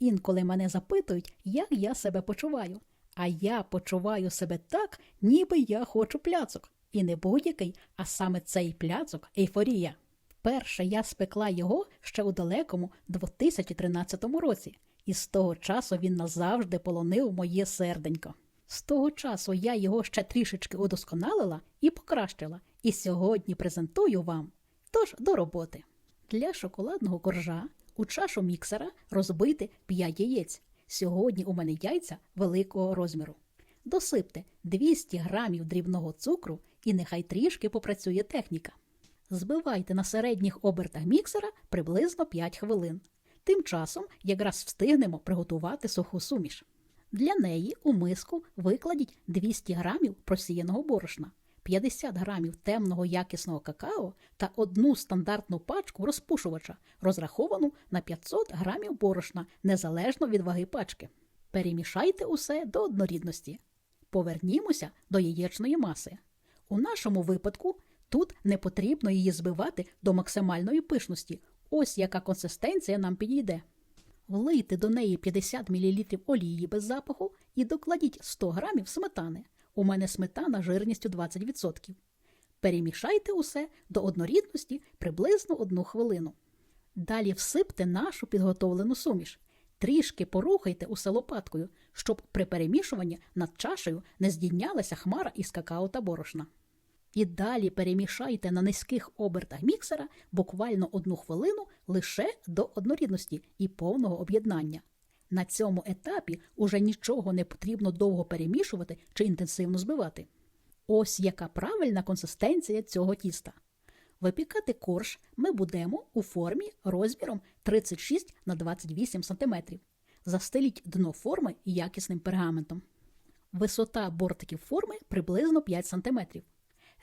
Інколи мене запитують, як я себе почуваю. А я почуваю себе так, ніби я хочу пляцок. І не будь-який, а саме цей пляцок ейфорія. Перше я спекла його ще у далекому 2013 році, і з того часу він назавжди полонив моє серденько. З того часу я його ще трішечки удосконалила і покращила, і сьогодні презентую вам. Тож до роботи. Для шоколадного коржа у чашу міксера розбити 5 яєць. Сьогодні у мене яйця великого розміру. Досипте 200 грамів дрібного цукру і нехай трішки попрацює техніка. Збивайте на середніх обертах міксера приблизно 5 хвилин. Тим часом якраз встигнемо приготувати суху суміш. Для неї у миску викладіть 200 грамів просіяного борошна, 50 грамів темного якісного какао та одну стандартну пачку розпушувача, розраховану на 500 грамів борошна незалежно від ваги пачки. Перемішайте усе до однорідності. Повернімося до яєчної маси. У нашому випадку тут не потрібно її збивати до максимальної пишності. Ось яка консистенція нам підійде. Влийте до неї 50 мл олії без запаху і докладіть 100 г сметани. У мене сметана жирністю 20%. Перемішайте усе до однорідності приблизно 1 хвилину. Далі всипте нашу підготовлену суміш. Трішки порухайте усе лопаткою, щоб при перемішуванні над чашею не здійнялася хмара із какао та борошна. І далі перемішайте на низьких обертах міксера буквально одну хвилину лише до однорідності і повного об'єднання. На цьому етапі уже нічого не потрібно довго перемішувати чи інтенсивно збивати. Ось яка правильна консистенція цього тіста. Випікати корж ми будемо у формі розміром 36 на 28 см. Застеліть дно форми якісним пергаментом. Висота бортиків форми приблизно 5 см.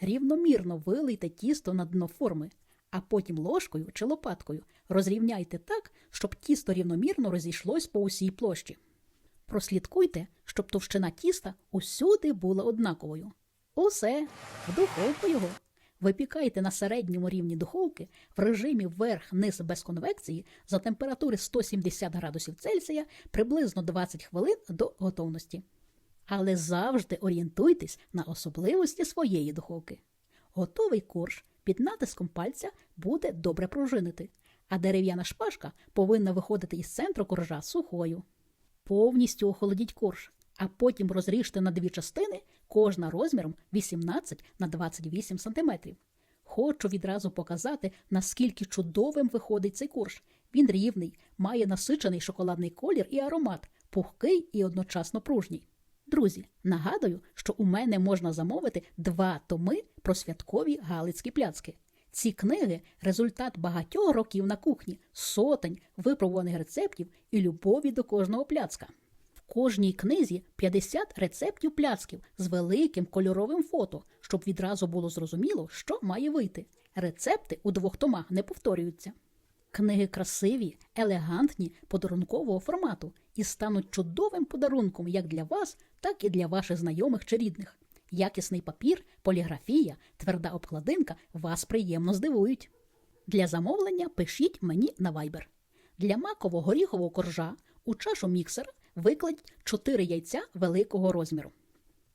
Рівномірно вилийте тісто на дно форми, а потім ложкою чи лопаткою розрівняйте так, щоб тісто рівномірно розійшлось по усій площі. Прослідкуйте, щоб товщина тіста усюди була однаковою. Усе, в духовку його. Випікайте на середньому рівні духовки в режимі верх-низ без конвекції за температури 170 градусів Цельсія приблизно 20 хвилин до готовності. Але завжди орієнтуйтесь на особливості своєї духовки. Готовий корж під натиском пальця буде добре пружинити, а дерев'яна шпажка повинна виходити із центру коржа сухою. Повністю охолодіть корж, а потім розріжте на дві частини, кожна розміром 18 на 28 см. Хочу відразу показати, наскільки чудовим виходить цей корж. Він рівний, має насичений шоколадний колір і аромат, пухкий і одночасно пружній. Друзі, нагадую, що у мене можна замовити два томи про святкові галицькі пляцки. Ці книги результат багатьох років на кухні, сотень випробуваних рецептів і любові до кожного пляцка. В кожній книзі 50 рецептів пляцків з великим кольоровим фото, щоб відразу було зрозуміло, що має вийти. Рецепти у двох томах не повторюються. Книги красиві, елегантні, подарункового формату і стануть чудовим подарунком як для вас, так і для ваших знайомих чи рідних. Якісний папір, поліграфія, тверда обкладинка вас приємно здивують. Для замовлення пишіть мені на Viber. Для маково-горіхового коржа у чашу міксера викладіть 4 яйця великого розміру.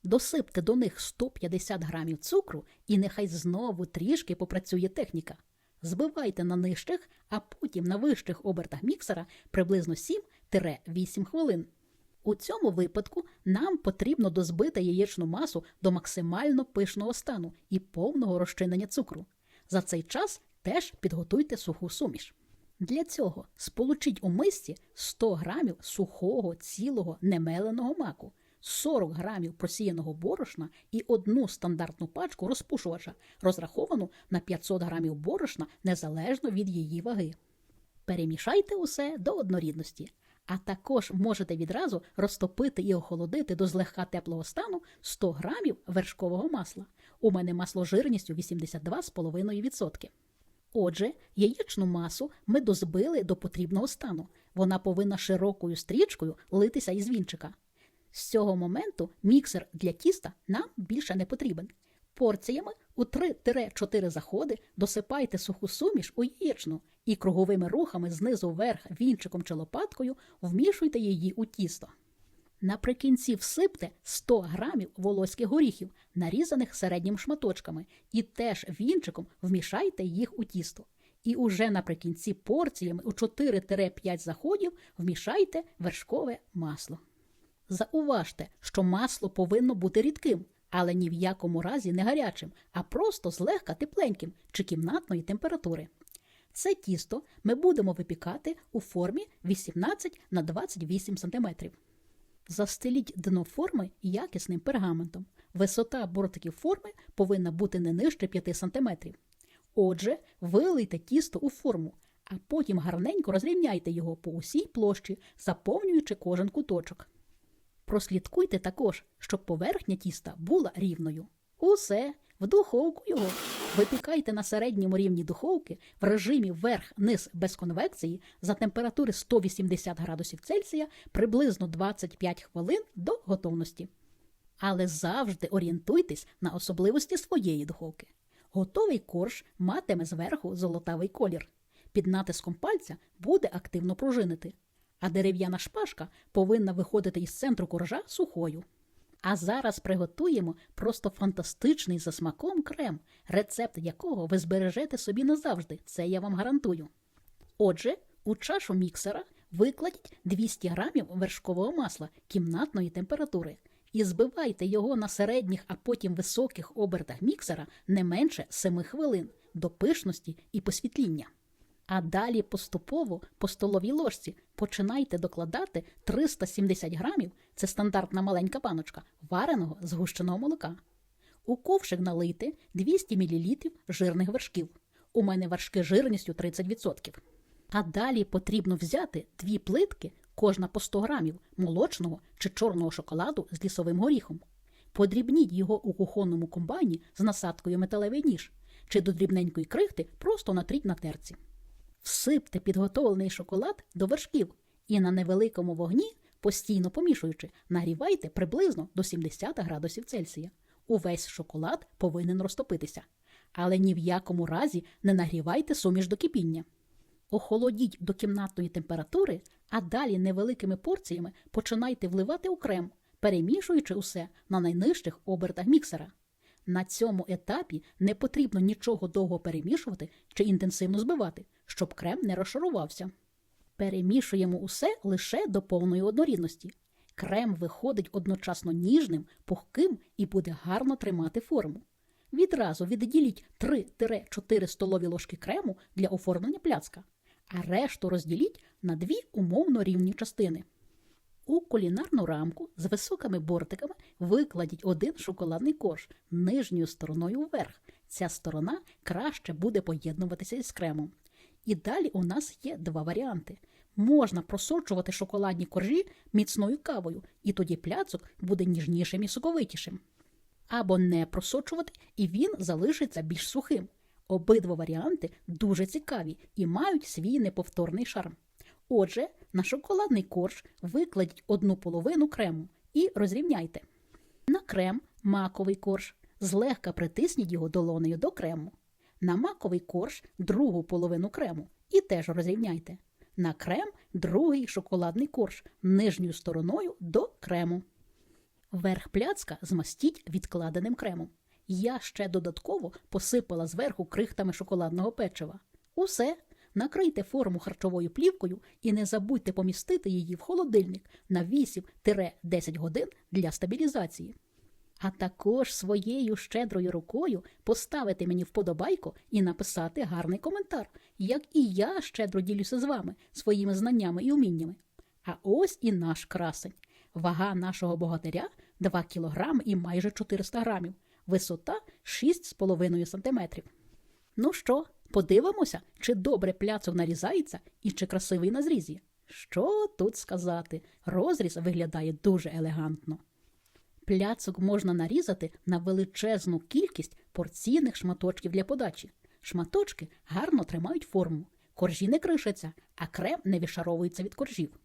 Досипте до них 150 грамів цукру і нехай знову трішки попрацює техніка. Збивайте на нижчих, а потім на вищих обертах міксера приблизно 7-8 хвилин. У цьому випадку нам потрібно дозбити яєчну масу до максимально пишного стану і повного розчинення цукру. За цей час теж підготуйте суху суміш. Для цього сполучіть у мисці 100 грамів сухого цілого немеленого маку, 40 грамів просіяного борошна і одну стандартну пачку розпушувача, розраховану на 500 грамів борошна незалежно від її ваги. Перемішайте усе до однорідності, а також можете відразу розтопити і охолодити до злегка теплого стану 100 грамів вершкового масла. У мене масло жирністю 82,5%. Отже, яєчну масу ми дозбили до потрібного стану. Вона повинна широкою стрічкою литися із вінчика. З цього моменту міксер для тіста нам більше не потрібен. Порціями У 3-4 заходи досипайте суху суміш у яєчну і круговими рухами знизу вверх вінчиком чи лопаткою вмішуйте її у тісто. Наприкінці всипте 100 грамів волоських горіхів, нарізаних середніми шматочками, і теж вінчиком вмішайте їх у тісто. І уже наприкінці порціями у 4-5 заходів вмішайте вершкове масло. Зауважте, що масло повинно бути рідким, але ні в якому разі не гарячим, а просто злегка тепленьким чи кімнатної температури. Це тісто ми будемо випікати у формі 18 на 28 см. Застеліть дно форми якісним пергаментом. Висота бортиків форми повинна бути не нижче 5 см. Отже, вилийте тісто у форму, а потім гарненько розрівняйте його по усій площі, заповнюючи кожен куточок. Прослідкуйте також, щоб поверхня тіста була рівною. Усе, в духовку його. Випікайте на середньому рівні духовки в режимі верх-низ без конвекції за температури 180 градусів Цельсія приблизно 25 хвилин до готовності. Але завжди орієнтуйтесь на особливості своєї духовки. Готовий корж матиме зверху золотавий колір. Під натиском пальця буде активно пружинити, а дерев'яна шпажка повинна виходити із центру коржа сухою. А зараз приготуємо просто фантастичний за смаком крем, рецепт якого ви збережете собі назавжди, це я вам гарантую. Отже, у чашу міксера викладіть 200 грамів вершкового масла кімнатної температури і збивайте його на середніх, а потім високих обертах міксера не менше 7 хвилин до пишності і посвітління. А далі поступово по столовій ложці починайте докладати 370 грамів, це стандартна маленька баночка, вареного згущеного молока. У ковшик налийте 200 мл жирних вершків. У мене вершки жирністю 30%. А далі потрібно взяти дві плитки, кожна по 100 грамів, молочного чи чорного шоколаду з лісовим горіхом. Подрібніть його у кухонному комбайні з насадкою металевий ніж, чи до дрібненької крихти просто натріть на терці. Всипте підготовлений шоколад до вершків і на невеликому вогні, постійно помішуючи, нагрівайте приблизно до 70 градусів Цельсія. Увесь шоколад повинен розтопитися. Але ні в якому разі не нагрівайте суміш до кипіння. Охолодіть до кімнатної температури, а далі невеликими порціями починайте вливати у крем, перемішуючи усе на найнижчих обертах міксера. На цьому етапі не потрібно нічого довго перемішувати чи інтенсивно збивати, щоб крем не розшарувався. Перемішуємо усе лише до повної однорідності. Крем виходить одночасно ніжним, пухким і буде гарно тримати форму. Відразу відділіть 3-4 столові ложки крему для оформлення пляцка, а решту розділіть на дві умовно рівні частини. У кулінарну рамку з високими бортиками викладіть один шоколадний корж нижньою стороною вверх. Ця сторона краще буде поєднуватися із кремом. І далі у нас є два варіанти. Можна просочувати шоколадні коржі міцною кавою, і тоді пляцок буде ніжнішим і соковитішим. Або не просочувати, і він залишиться більш сухим. Обидва варіанти дуже цікаві і мають свій неповторний шарм. Отже, на шоколадний корж викладіть одну половину крему і розрівняйте. На крем маковий корж. Злегка притисніть його долонею до крему. На маковий корж другу половину крему і теж розрівняйте. На крем другий шоколадний корж нижньою стороною до крему. Верх пляцка змастіть відкладеним кремом. Я ще додатково посипала зверху крихтами шоколадного печива. Усе. Накрийте форму харчовою плівкою і не забудьте помістити її в холодильник на 8-10 годин для стабілізації. А також своєю щедрою рукою поставити мені вподобайку і написати гарний коментар, як і я щедро ділюся з вами своїми знаннями і уміннями. А ось і наш красень. Вага нашого богатиря 2 кг і майже 400 грамів, висота 6,5 см. Ну що, подивимося, чи добре пляцок нарізається і чи красивий на зрізі. Що тут сказати? Розріз виглядає дуже елегантно. Пляцок можна нарізати на величезну кількість порційних шматочків для подачі. Шматочки гарно тримають форму, коржі не кришаться, а крем не відшаровується від коржів.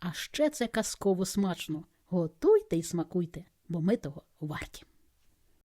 А ще це казково смачно. Готуйте і смакуйте, бо ми того варті.